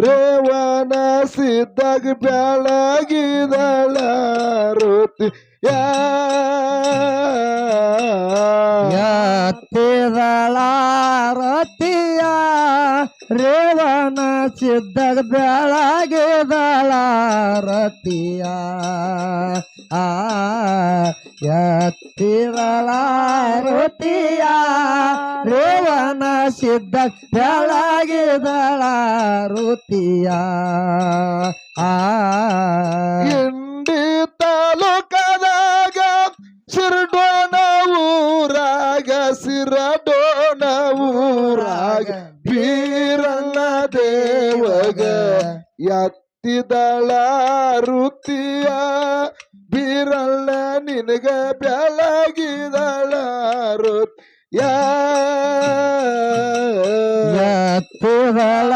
ರೇವನ ಸಿದ್ದಾಗ ಬೆಳಗಿದಳ ರುತಿ ಎತ್ತಿದಳ ರತಿಯ ರೇವನ ಸಿದ್ಧಗ ಬೆಳಗಿದಳ ರತಿಯ. ಆ ಯತ್ತಿರಳಾರತಿಯ ರತಿಯ ರೇವನ ಸಿದ್ಧ ಬೆಳಗಿದಳ ರುತಿಯ. ಆ. ಇಂಡಿ ತಾಲೂಕದಾಗ ಸಿರಡೋಣ ಊರಾಗ ಸಿರಡೋಣ ಊರಾಗ ಬೀರಣ್ಣ ದೇವಗ ಎತ್ತಿದಳ ರುತಿಯ. ಬೀರಣ್ಣ ನಿನಗ ಬೆಳಗಿದಳ ರುತಿಯ ಎತ್ತುಗಳ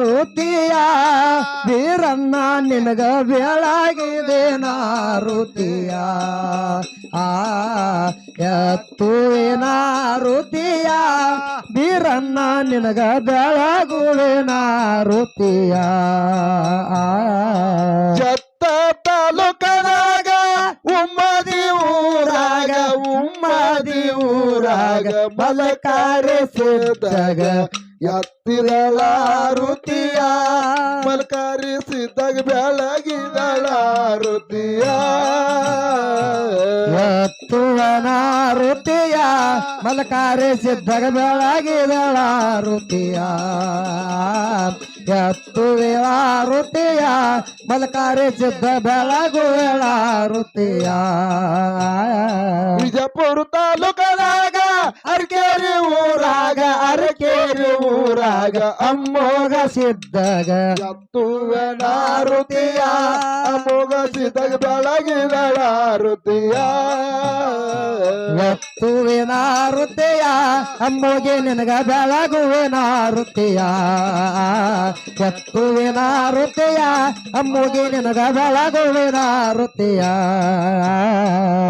ರುತಿಯ ಬೀರಣ್ಣ ನಿನಗ ಬೆಳಗಿದೆ ನಾರುತಿಯ. ಆ ಎತ್ತುವಿನಾರುತಿಯ ಬೀರಣ್ಣ ನಿನಗ ಬೆಳಗುವಿನಾರುತಿಯ ಆ ಜತ್ತ ತಾಲೂಕನಾಗ ಊರಾಗ ಉಮ್ಮದಿ ಊರಾಗ ಮಲಕಾರೆ ಸಿದ್ದಾಗ ಎತ್ತಿರಲಾರುತಿಯ ಮಲಕಾರಿ ಸಿದ್ದಾಗ ಬೆಳಗಿದಳಾರುತಿಯ. ಎತ್ತುವನಾರುತಿಯ ಮಲಕಾರಿ ಸಿದ್ದಾಗ ಮಲಕಾರಿ ಸಿದ್ಧಗ ಬೆಳಗಿದಳ ರುತಿಯ ಎತ್ತುವಿಳ ರುತಿಯ ಮಲಕಾರಿ ಸಿದ್ಧ ಬೆಳಗುವೆಳ ರುತಿಯ ವಿಜಯಪುರ ತಾಲೂಕದಾಗ ಅರಕೇರಿ ಊರಾಗ ಅರಕೇರಿ ಊರಾಗ ಅಮ್ಮೋಗ ಸಿದ್ದಾಗ ಎತ್ತುವನ ರುತಿಯ ಅಮೋಗ ಸಿದ್ದಾಗ ಬೆಳಗಿನಾರುತಿಯ ರುತಿಯ ಎತ್ತುವಿನ ರುತಿಯ ಅಮ್ಮೋಗೆ ನಿನಗ ಬೆಳಗುವಿನ ರುತಿಯ ಎತ್ತುವಿನ ರುತಿಯ ಅಮ್ಮೋಗೆ ನಿನಗ ಬೆಳಗುವಿನ ರುತಿಯ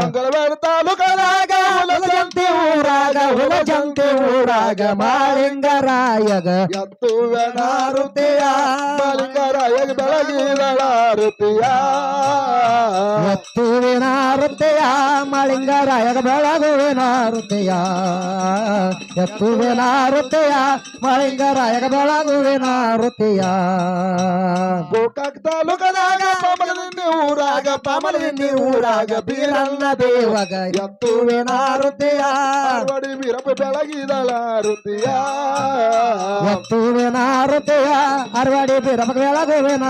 ಮಂಗಳವಾರ ತಾಲೂಕದಾಗ ಬೆಳಗಿದಳ ರುತಿಯ ಎತ್ತುವಿನ ರುತಿಯ ಮಾಳಿಂಗರಾಯಗ ಬೆಳಗುವಿನ ರುತಿಯ ಎತ್ತುವಿನ ರುತಿಯ ಮಾಳಿಂಗರಾಯಗ ಬೆಳಗುವಿನ ರುತಿಯ ಗೋಕಾಕ್ ತಾಲೂಕದಾಗ ಊರಾಗ ಪಾಮಲದಿಂದಿ ಊರಾಗ ಬೀರಣ್ಣ ದೇವಗ. ಎತ್ತುವಿನ ರುತಿಯ ರುತಿಯ ವೀರಪ್ಪ ಬೆಳಗಿದಳ ರುತಿಯ ಎತ್ತುವಿನ ರುತಿಯ ಅರವಾಡಿ ಬೆಳಗುವಿನ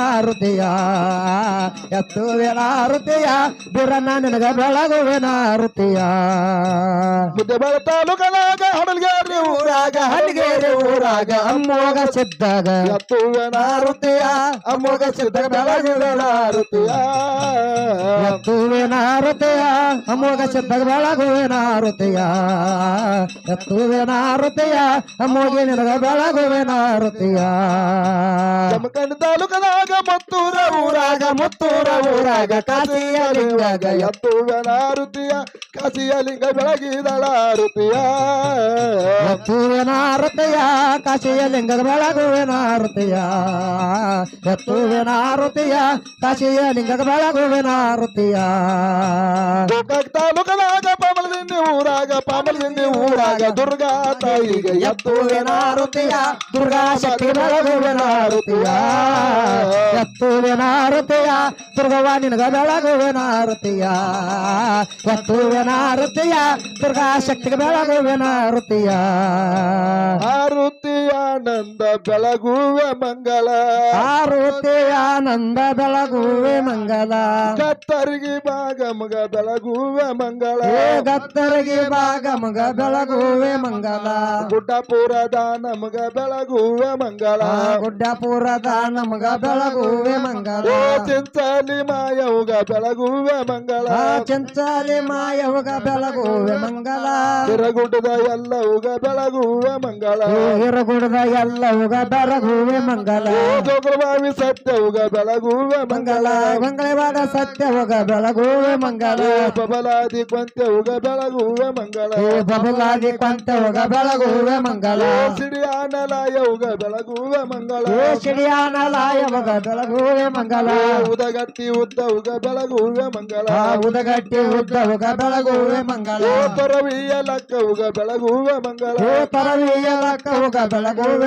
ಎತ್ತುವಿನ ಬಿರನ್ನ ನಿನಗ ಬೆಳಗುವಿನ ರುತಿಯ ಮುದ್ದೆಬಾಳ ತಾಲೂಕದಾಗ ಹಡಲ್ಗೇರಿ ಊರಾಗ ಹಲಿಗೇರಿ ಊರಾಗ. ಅಮ್ಮೋಗ ಸಿದ್ದಾಗ ಎತ್ತುವಿನ ಅಮ್ಮೋಗ ಬೆಳಗಿದಳ ರುತಿಯ ಎತ್ತುವಿನ ಅಮೋಘ ಅಮ್ಮೋಗ ಸಿದ್ದಾಗ ಬೆಳಗುವಿನ ರುತಿಯ ಎತ್ತುವಿನ ರುತಿಯ ಅಮ್ಮೋಗಿ ನಿನಗ ಬೆಳಗುವಿನ ರುತಿಯ ಜಮಖಂಡ ತಾಲೂಕದಾಗ ಮತ್ತೂರ ಊರಾಗ ಮತ್ತೂರ ಊರಾಗ ಕಾಸಿಯ ಲಿಂಗಾಗ ಎತ್ತುವಿನ ರುತಿಯ ಕಾಸಿಯ ಲಿಂಗ ಬೆಳಗಿದಳ ರುತಿಯ ಕಾಸಿಯ ರುತಿಯ ಕಾಶಿಯ ಲಿಂಗದ ಬೆಳಗುವಿನ ರುತಿಯ ಎತ್ತುವಿನ ಲಿಂಗದ ಬೆಳಗುವಿನ ರುತಿಯ ಗೋಕಾಕ್ ತಾಲೂಕದಾಗ ಪಾಮಲದಿಂದಿ ಊರಾಗ ಪಾಮಲದಿಂದಿ ಊರಾಗ ದುರ್ಗಾ ತಾಯಿಗೆ ಎತ್ತುವಿನ ರುತಿಯ ದುರ್ಗಾ ಶಕ್ತಿ ಬೆಳಗುವಿನ ರುತಿಯ ಎತ್ತುವಿನ ರುತಿಯ ದುರ್ಗವ್ವ ನಿನಗ ಬೆಳಗುವಿನ ರುತಿಯ ಎತ್ತುವಿನ ದುರ್ಗಾ ಶಕ್ತಿಗೆ ಬೆಳಗುವಿನ ರುತಿಯ ಆರುತಿ ಆನಂದ ಬೆಳಗುವೆ ಮಂಗಲ ಆರುತಿಯ ಆನಂದ ಬೆಳಗುವೆ ಮಂಗಲ ಕತ್ತರಿಗೆ ಭಾಗ ಮಗ ಬೆಳಗುವೆ ಮಂಗಳ ಏ ಗತ್ತರಿಗೆ ಭಾಗ ಮಗ ಬೆಳಗುವೆ ಮಂಗಲ ಗುಡ್ಡಪುರದ ನಮಗ ಬೆಳಗುವೆ ಮಂಗಳ ಗುಡ್ಡಪುರದ ನಮಗ ಬೆಳಗು ಬೆಳಗುವೆ ಮಂಗಲ ಓ ಚಿಂಚಾಲಿ ಮಾಯವುಗ ಬೆಳಗುವೆ ಮಂಗಳ ಆ ಚಂಚಾಲಿ ಮಾಯವುಗ ಬೆಳಗುವೆ ಮಂಗಲ ಹಿರಗುಡ್ಡದ ಎಲ್ಲವುಗ ಬೆಳಗುವೆ ಮಂಗಳ ಹಿರಗುಡದ ಎಲ್ಲವುಗ ಬೆಳಗುವೆ ಮಂಗಲ ಜೋಗುಳಬಾವಿ ಸತ್ಯವುಗ ಬೆಳಗುವೆ ಮಂಗಳ ಮಂಗಲ ಮಂಗಳವಾಡ ಸತ್ಯವುಗ ಬೆಳಗುವೆ ಮಂಗಲ ಬಬಲಾದಿ ಕೊಂತ್ಯವುಗ ಬೆಳಗುವೆ ಮಂಗಳ ಏ ಬಬಲಾದಿ ಕೊಂತವುಗ ಬೆಳಗುವೆ ಮಂಗಲ ಸಿಡಿಯಾನಲಾಯವುಗ ಬೆಳಗುವೆ ಮಂಗಳ ಏ ಸಿಡಿಯಾನ ಲಾಯವುಗ ಬೆಳಗುವೆ ಮಂಗಲ ಉದಗಟ್ಟಿ ಉದ್ದವುಗ ಬೆಳಗುವೆ ಮಂಗಳ ಆ ಉದಗಟ್ಟಿ ಉದ್ದವುಗ ಬೆಳಗುವೆ ಮಂಗಲ ತೊರವಿಯ ಲಕ್ಕವುಗ ಬೆಳಗುವೆ ಮಂಗಳ ಏ ಪರವಿಯ ಲಕ್ಕವುಗ ಬೆಳಗುವೆ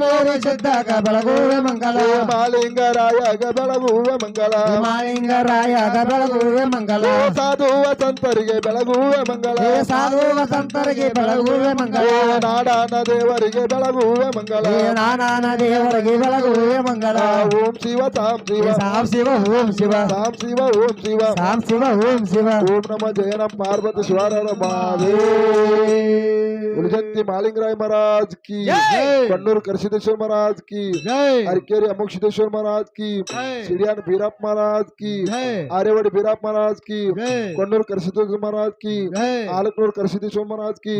ರಾಮೇರಿ ಸಿದ್ದಾಗ ಬೆಳಗುವೆ ಮಂಗಲ ಮಾಲಿಂಗರಾಯಗ ಬೆಳಗುವೆ ಮಂಗಳ ಮಾಳಿಂಗರಾಯಗ ಬೆಳಗುವೆ ಮಂಗಲ ಸಾಧು ವಸಂತರಿಗೆ ಬೆಳಗುವೆ ಮಂಗಳ ಏ ಸಾಧು ವಸಂತರಿಗೆ ಬೆಳಗುವೆ ಮಂಗಲ ನಾಡಾನ ದೇವರಿಗೆ ಬೆಳಗುವೆ ಮಂಗಳ ಏ ನಾನಾನ ದೇವರಿಗೆ ಬೆಳಗುವೆ ಮಂಗಲ ಓಂ ಶಿವ ಸಾಂ ಶಿವ ಏ ಸಾಂ ಶಿವ ಓಂ ಶಿವ ಸಾಂ ಶಿವ ಓಂ ಶಿವ ಸಾಂ ಶಿವ ಓಂ ಶಿವ ಓಂ ನಮ ಜಯ ನಮ ಪಾರ್ವತಿ ಶಿವಾರರ ಮಹಾದೇವ उलजंती मालिंगराय महाराज की। कन्नूर करसिद्धेश्वर महाराज की। हरकेरी अमुक सिद्धेश्वर महाराज की। सीरियान बीराप महाराज की। आर्यवाड़ी बीराप महाराज की। कन्नूर करसिद्धेश्वर महाराज की। आलकनूर करसिद्धेश्वर महाराज की।